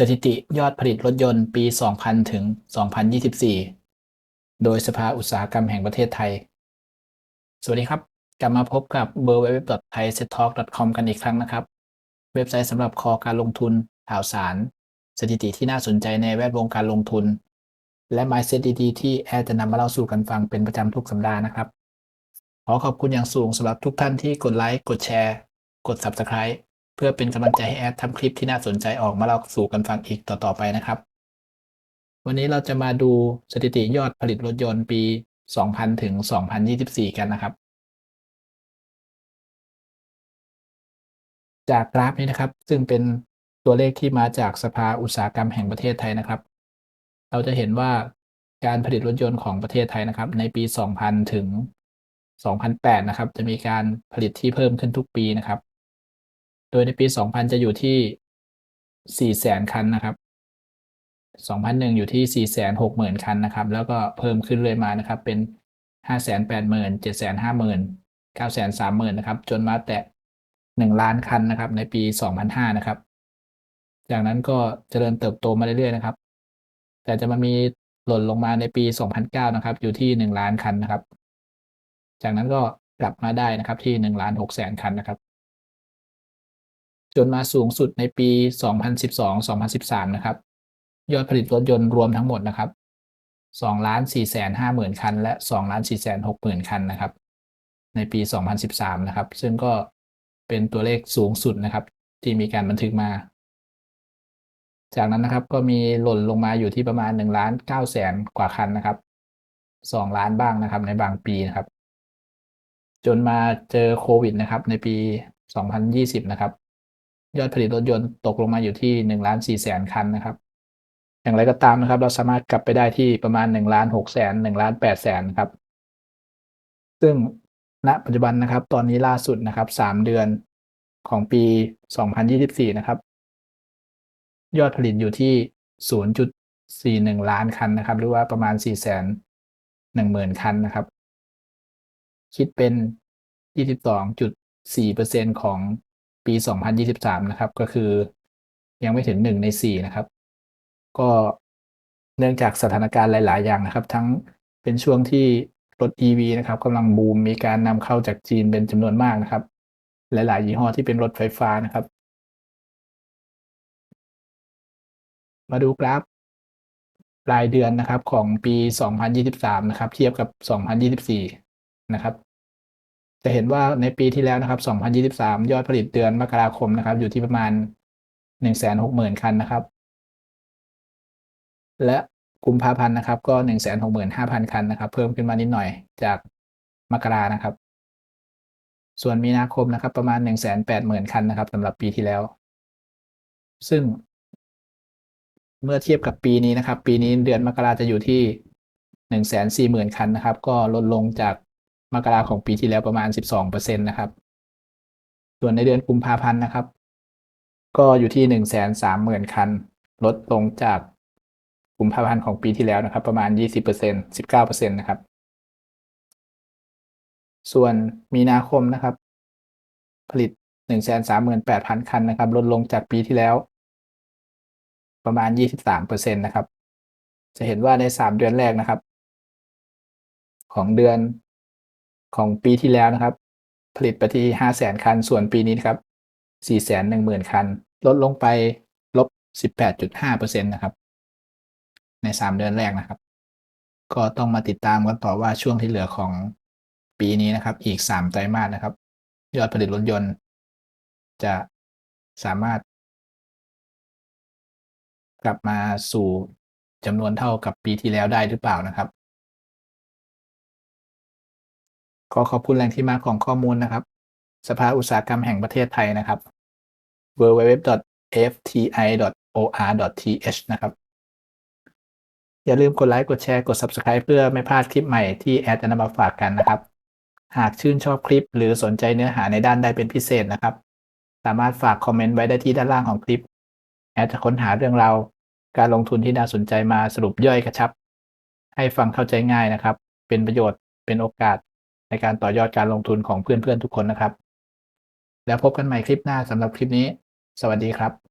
สถิติยอดผลิตรถยนต์ปี 2000 ถึง 2024 โดยสภาอุตสาหกรรมแห่งประเทศไทย สวัสดีครับ กลับมาพบกับ w w w t h a i s e t t a l k c o m กันอีกครั้งนะครับ เว็บไซต์สำหรับคอการลงทุน ข่าวสาร สถิติที่น่าสนใจในแวดวงการลงทุน และ mindset ดีๆที่แอดจะนำมาเล่าสู่กันฟังเป็นประจำทุกสัปดาห์นะครับ ขอขอบคุณอย่างสูงสำหรับทุกท่านที่กดไลค์ กดแชร์ กด Subscribe เพื่อเป็นกำลังใจให้แอดทำคลิปที่น่าสนใจออกมาเล่าสู่กันฟังอีกต่อๆไปนะครับ วันนี้เราจะมาดูสถิติยอดผลิตรถยนต์ปี 2000 ถึง 2024 กันนะครับ จากกราฟนี้นะครับ ซึ่งเป็นตัวเลขที่มาจากสภาอุตสาหกรรมแห่งประเทศไทยนะครับ เราจะเห็นว่าการผลิตรถยนต์ของประเทศไทยนะครับ ในปี 2000 ถึง 2008 นะครับ จะมีการผลิตที่เพิ่มขึ้นทุกปีนะครับ โดยในปี 2000 จะอยู่ที่400,000คันนะครับ 2001 อยู่ที่ 460,000 คันนะครับ แล้วก็เพิ่มขึ้นเรื่อยมานะครับ เป็น 580,000 750,000 930,000 นะครับ จนมาแตะ 1 ล้านคันนะครับ ในปี 2005 นะครับ จากนั้นก็เจริญเติบโตมาเรื่อยๆนะครับ แต่จะมามีหล่นลงมาในปี 2009 นะครับ อยู่ที่ 1 ล้านคันนะครับ จากนั้นก็กลับมาได้นะครับที่ 1 ล้าน6แสนคันนะครับ จนมาสูงสุดในปี 2012-2013 นะครับ ยอดผลิตรถยนต์รวมทั้งหมดนะครับ2ล้าน4แสน50,000คัน และ2ล้าน4แสน60,000คันนะครับ ในปี 2013 นะครับ ซึ่งก็เป็นตัวเลขสูงสุดนะครับ ที่มีการบันทึกมา จากนั้นนะครับก็มีหล่นลงมาอยู่ที่ประมาณ1ล้าน9แสนกว่าคันนะครับ 2 ล้านบ้างนะครับ ในบางปีนะครับ จนมาเจอโควิดนะครับ ในปี 2020 นะครับ ยอดผลิตรถยนต์ตกลงมาอยู่ที่1ล้าน4แสนคันนะครับ อย่างไรก็ตามนะครับ เราสามารถกลับไปได้ที่ประมาณ1ล้าน6แสน1ล้าน8แสนครับ ซึ่งณปัจจุบันนะครับ ตอนนี้ล่าสุดนะครับ3เดือนของปี 2024 นะครับ ยอดผลิตอยู่ที่ 0.41 ล้านคันนะครับ หรือว่าประมาณ 4 1 0 0 0 0 คันนะครับ คิดเป็น 22.4%ของ ปี 2023 นะครับ ก็คือยังไม่ถึง1ใน4นะครับ ก็เนื่องจากสถานการณ์หลาย ๆ อย่างนะครับ ทั้งเป็นช่วงที่รถ EV นะครับกำลังบูมมีการนำเข้าจากจีนเป็นจำนวนมากนะครับ หลาย ๆ ยี่ห้อที่เป็นรถไฟฟ้านะครับ มาดูกราฟรายเดือนนะครับของปี 2023 นะครับ เทียบกับ 2024 นะครับ จะเห็นว่าในปีที่แล้วนะครับ 2023 ยอดผลิตเดือนมกราคมนะครับ อยู่ที่ประมาณ 160,000 คันนะครับ และกุมภาพันธ์นะครับ ก็ 165,000 คันนะครับ เพิ่มขึ้นมานิดหน่อยจากมกรานะครับ ส่วนมีนาคมนะครับ ประมาณ 180,000 คันนะครับสำหรับปีที่แล้ว ซึ่ง เมื่อเทียบกับปีนี้นะครับ ปีนี้เดือนมกราจะอยู่ที่ 140,000 คันนะครับ ก็ลดลงจาก มกราของปีที่แล้วประมาณ 12%นะครับ ส่วนในเดือนกุมภาพันธ์นะครับ ก็อยู่ที่ 130,000 คัน ลดลงจากกุมภาพันธ์ของปีที่แล้วนะครับ ประมาณ 20% 19%นะครับ ส่วนมีนาคมนะครับ ผลิต 138,000 คันนะครับ ลดลงจากปีที่แล้ว ประมาณ 23%นะครับ จะเห็นว่าใน 3 เดือนแรกนะครับ ของเดือน ของปีที่แล้วนะครับ ผลิตไปที่500,000คัน ส่วนปีนี้นครับ410,000คัน ลดลงไปลบ18.5%นตนะครับ ใน3เดือนแรกนะครับ ก็ต้องมาติดตามกันต่อว่าช่วงที่เหลือของปีนี้นะครับ อีก3ไตรมาสนะครับ ยอดผลิตรถยนต์ จะสามารถ กลับมาสู่จำนวนเท่ากับปีที่แล้วได้หรือเปล่านะครับ ขอขอบคุณแหล่งที่มาของข้อมูลนะครับ สภาอุตสาหกรรมแห่งประเทศไทยนะครับ www.fti.or.th นะครับ อย่าลืมกดไลค์ กดแชร์ กด Subscribe เพื่อไม่พลาดคลิปใหม่ที่แอดจะนำมาฝากกันนะครับ หากชื่นชอบคลิปหรือสนใจเนื้อหาในด้านใดเป็นพิเศษนะครับ สามารถฝากคอมเมนต์ไว้ได้ที่ด้านล่างของคลิป แอดจะค้นหาเรื่องราวการลงทุนที่น่าสนใจมาสรุปย่อยกระชับ ให้ฟังเข้าใจง่ายนะครับ เป็นประโยชน์เป็นโอกาส ในการต่อยอดการลงทุนของเพื่อนๆทุกคนนะครับ แล้วพบกันใหม่คลิปหน้าสำหรับคลิปนี้ สวัสดีครับ